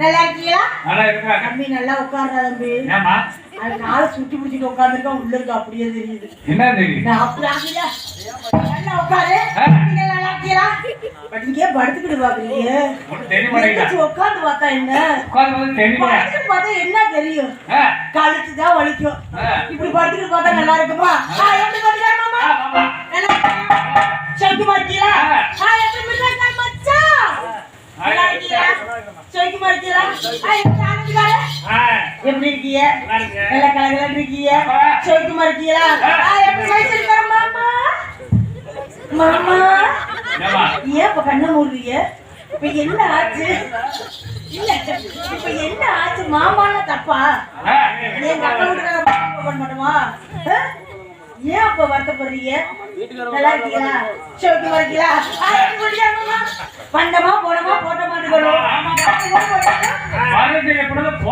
நல்லா இருக்கீங்களா நல்லா இருக்கா? தம்பி நல்லா உட்கார்றா தம்பி. ஏமா அது காலை சுத்தி பிடிச்சிட்டு உட்கார்ந்துருக்கா உள்ள இருக்கு அப்படியே தெரியுது. என்ன நல்லா உட்காரு. நல்லா இருக்கீங்களா பட் இங்கே படுத்துக்கிட்டு பாக்குறீங்க உட்கார்ந்து பார்த்தா என்ன? படுத்துக்கிட்டு பார்த்தா என்ன தெரியும்? கழுத்து தான் வலிக்கும். இப்படி படுத்துக்கிட்டு பார்த்தா நல்லா இருக்குமா? எப்படி ஆனந்துக்காரு ஆ, எப்படி இருக்கீங்க? நல்லா கலகலன்னு இருக்கீங்க. சௌக்கியமா இருக்கீங்களா? எப்படி மாமா? மாமா? ஏன் இப்ப கண்ணை மூடுறீங்க? இப்ப என்ன ஆச்சு? இல்ல இப்ப என்ன ஆச்சு? மாமான்னா தப்பா? எங்க அக்கா வீட்டுக்கார பண்ண மாட்டோமா? ஆ? ஏன் அப்ப வருத்தப்படுறீங்க? நல்லா இருக்கீங்களா? சௌக்கியமா இருக்கீங்களா? ஆ, எப்படி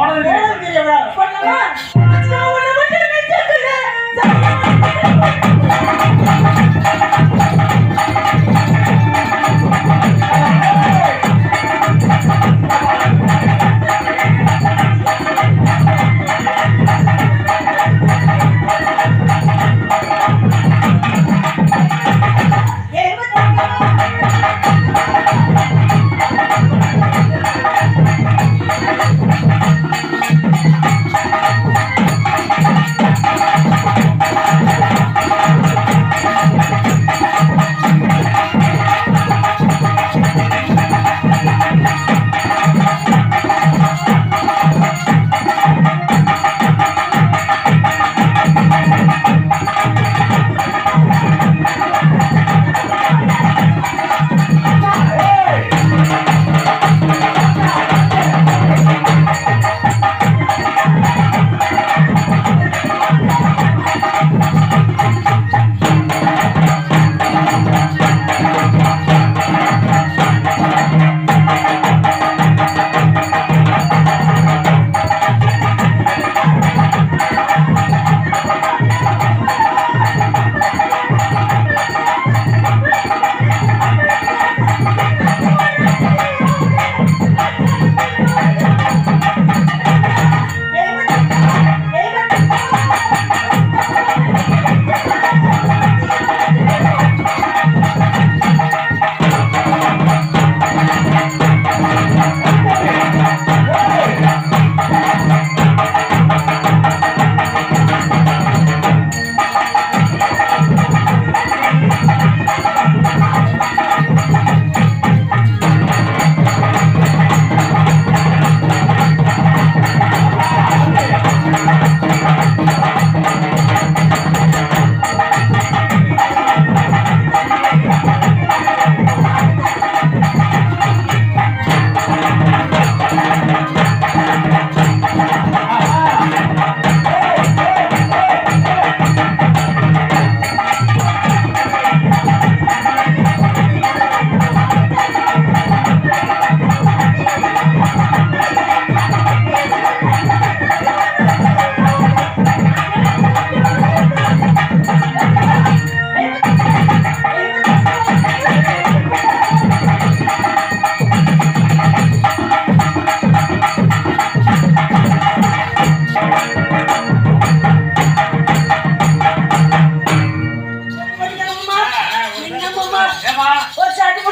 போனது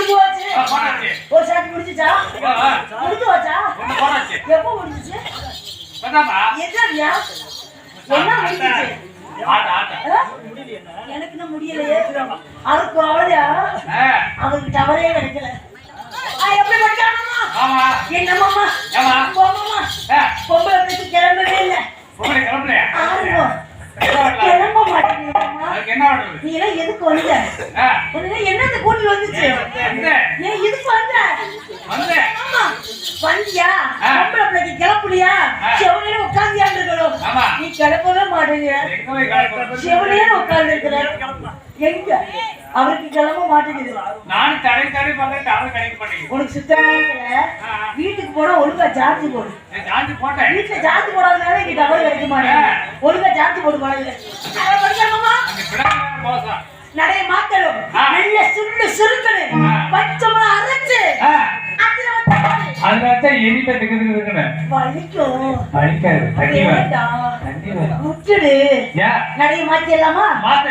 முடிஞ்சு போனாச்சு. ஒரு ஷாட் முடிஞ்சுச்சா முடிஞ்சு போனாச்சு. எப்போ முடிஞ்சுச்சு. என்னவியா என்ன முடிஞ்சுச்சு? எனக்கு இன்னும் முடியலையே. அவருக்கு ஆ, அவருக்கு டவரே கிடைக்கல. எப்படி படிக்காமமா ஆமா. செவனே உட்கார்ந்து இருக்கிற எங்க? அவருக்கு கிளம்ப மாட்டேங்குது. நானும் தடை தடை பார்த்தேன் உனக்கு சுத்தமா. வீட்டுக்கு போனா ஒழுங்கா சார்ஜ் போடு. நான் சார்ஜ் போட்டேன். வீட்டுல சார்ஜ் போடாதனால இங்க டவர் கிடைக்க ஒழுங்கா அங்க பிடாம மோசம். நடைய மாத்தணும். ஆ. நல்ல சுருளு சுருக்கணும். அதனாலதான் இனிப்பை திக்கு திக்கு திக்குன்னு. வலிக்கும் வலிக்காது. தண்ணி. வேண்டாம். தண்ணி வேணும். விட்டுடு ஏன்? நடைய மாத்திடலாமா மாத்து.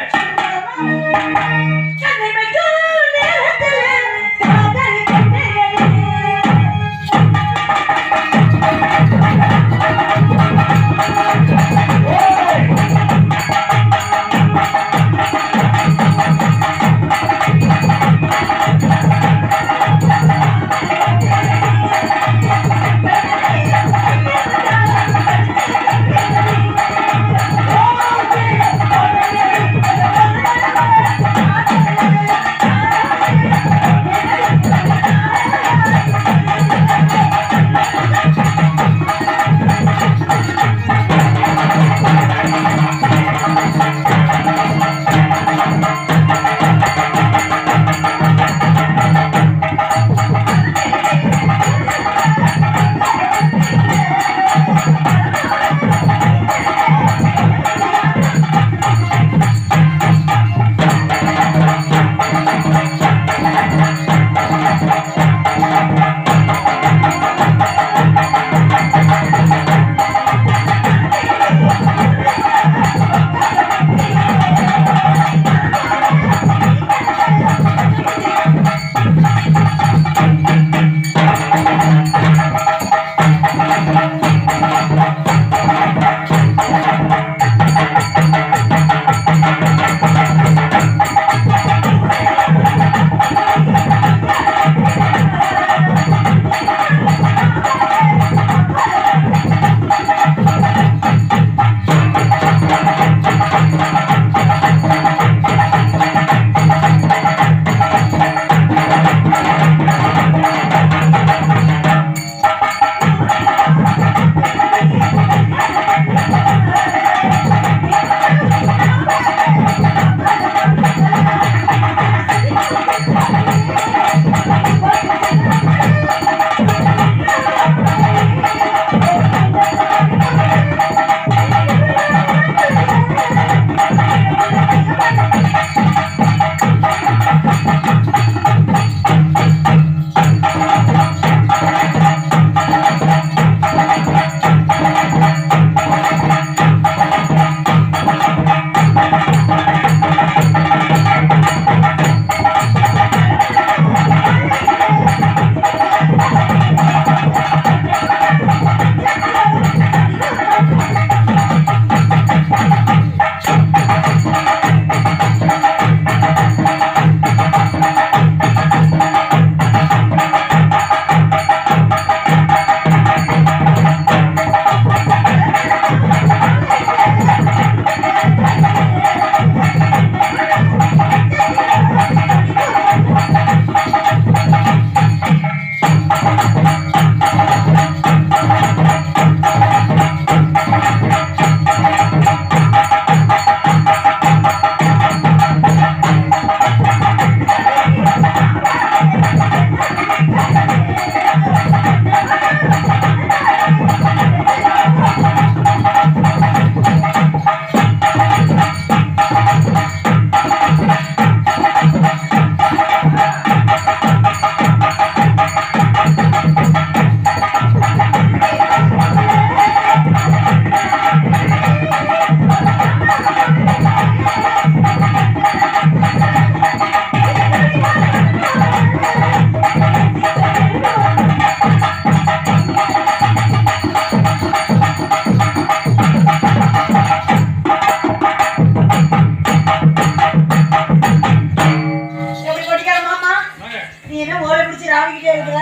பிடிச்சி ராவிக்கிட்டே இருக்கிற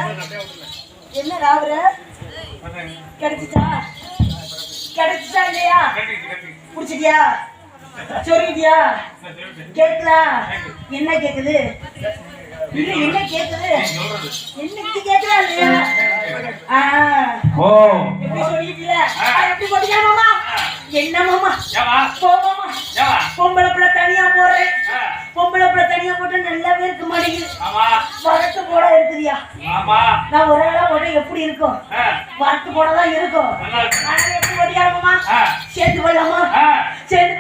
என்ன ராவுற? கிடைச்சிச்சா? கிடைச்சிச்சா இல்லையா. பிடிச்சிட்டியா சொல்லிட்டியா? கேக்குதா என்ன கேக்குது? என்ன கேக்குது? என்னக்கு கேக்குதா இல்லையா? எப்படி சொல்லிட்டீல எப்படி கொடிக்கார மாமா? என்ன மாமா? பொம்பளை பிள்ளை தனியா போடுறேன். பொம்பளை பிள்ளை தனியா போட்டு நல்லாவே இருக்க மாட்டேங்குது. வரட்டு போட இருக்குதியா? நான் ஒரு ஆளா போட்டு எப்படி இருக்கும்? வரத்து போடதான் இருக்கும். நல்லா இருக்கு. ஆனா எப்படி ஓடியாருமா ஆ, சேர்த்து போடலாமா? ஆ, சேர்த்து